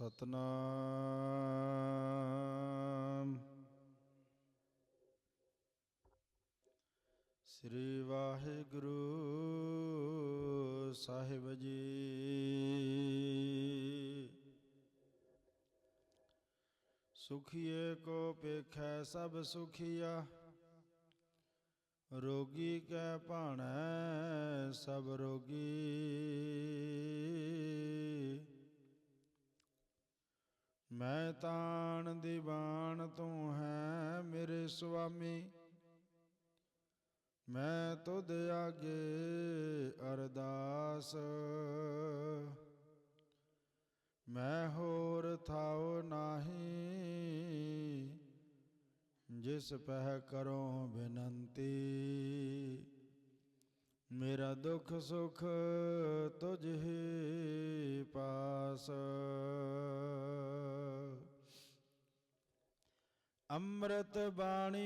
ਸਤਨਾਮ ਸ੍ਰੀ ਵਾਹਿਗੁਰੂ ਸਾਹਿਬ ਜੀ ਸੁਖੀਏ ਕੋ ਪੇਖੈ ਸਭ ਸੁਖੀਆ ਰੋਗੀ ਕੈ ਭਾਣੈ ਸਭ ਰੋਗੀ ਮੈਂ ਤਾਣ ਦੀਵਾਨ ਤੂੰ ਹੈ ਮੇਰੇ ਸੁਆਮੀ। ਮੈਂ ਤੁਧ ਆਗੇ ਅਰਦਾਸ। ਮੈਂ ਹੋਰ ਥਾਉ ਨਾਹੀ, ਜਿਸ ਪਹਿ ਕਰੋ ਬੇਨੰਤੀ। ਮੇਰਾ ਦੁੱਖ ਸੁਖ ਤੁਝ ਹੀ ਪਾਸ। ਅੰਮ੍ਰਿਤ ਬਾਣੀ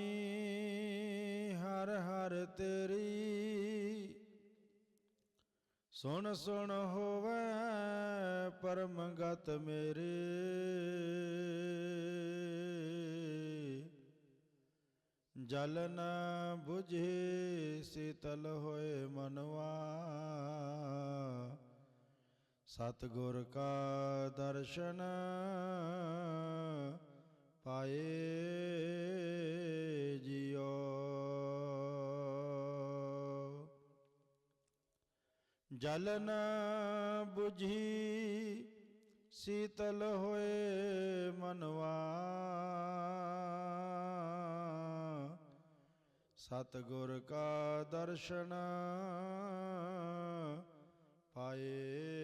ਹਰ ਹਰ ਤੇਰੀ ਸੁਣ ਸੁਣ ਹੋਵੇ ਪਰਮ ਗਤ ਮੇਰੇ ਜਲ ਨਾ 부ਝੇ ਸੀਤਲ ਹੋਏ ਮਨਵਾ ਸਤਗੁਰ ਕਾ ਦਰਸ਼ਨ ਪਾਏ ਜਿਉ। ਜਲਨ ਨ 부ਝੀ ਸੀਤਲ ਹੋਏ ਮਨਵਾ। ਸਤਗੁਰ ਕਾ ਦਰਸ਼ਨ ਪਾਏ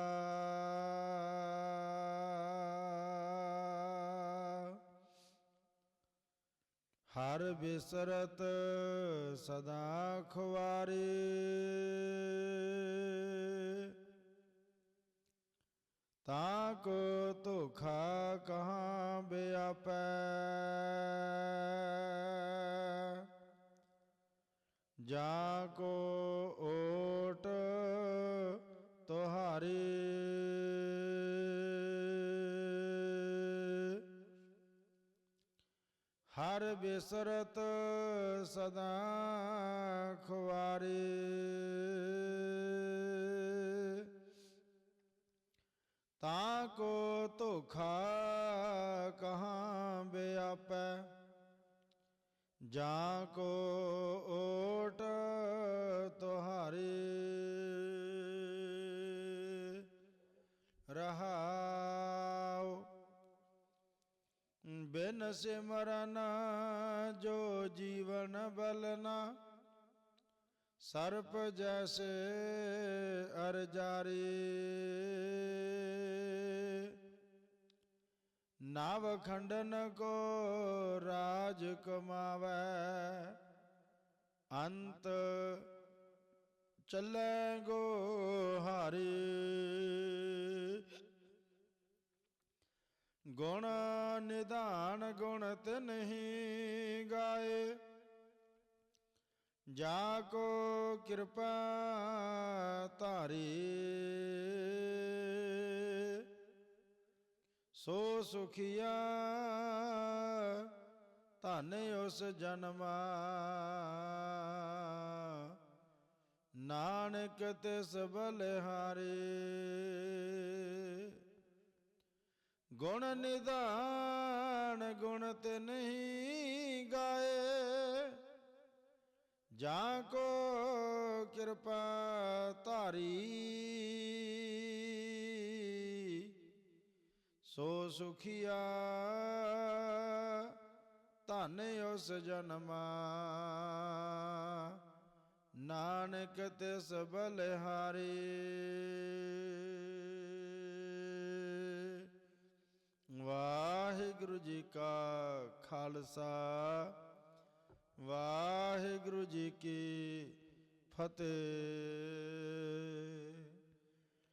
ਹਰ ਬਿਸਰਤ ਸਦਾ ਖੁਆਰੇ ਤਾਂ ਕੋ ਧੋਖਾ ਕਹਾਂ ਬਿਆਪੈ। ਜਾ ਕੋ ਬਿਸਰਤ ਸਦਾ ਖੁਆਰੇ ਤਾਂ ਕੋ ਧੋਖਾ ਕਹਾਂ ਬਿਆਪੈ ਜਾ ਕੋ ਓਟ ਬਿਨ ਸਿਮਰਨ, ਜੋ ਜੀਵਨ ਬਲਨਾ। ਸਰਪ ਜੈਸੇ ਅਰ ਜਾਰੀ। ਨਾਵ ਖੰਡਨ ਕੋ ਰਾਜ ਕਮਾਵੈ। ਅੰਤ ਚੱਲੇ ਗੋ ਹਾਰੀ। ਗੁਣ ਜਾ ਕੋ ਕਿਰਪਾ ਧਾਰੀ, ਸੋ ਸੁਖੀਆ ਧਨ ਉਸ ਜਨਮਾ। ਨਾਨਕ ਤਿਸ ਬਲਿਹਾਰੇ, ਗੁਣ ਨਿਧਾਨ ਤੇ ਨਹੀਂ ਗਾਏ। ਜਾਂ ਕੋ ਕਿਰਪਾ ਧਾਰੀ, ਸੋ ਸੁਖੀਆ ਧਨ ਉਸ ਜਨਮਾ, ਨਾਨਕ ਤਿਸ ਬਲਿਹਾਰੀ। ਵਾਹਿਗੁਰੂ ਜੀ ਕਾ ਖਾਲਸਾ ਵਾਹਿਗੁਰੂ ਜੀ ਕੀ ਫਤਿਹ।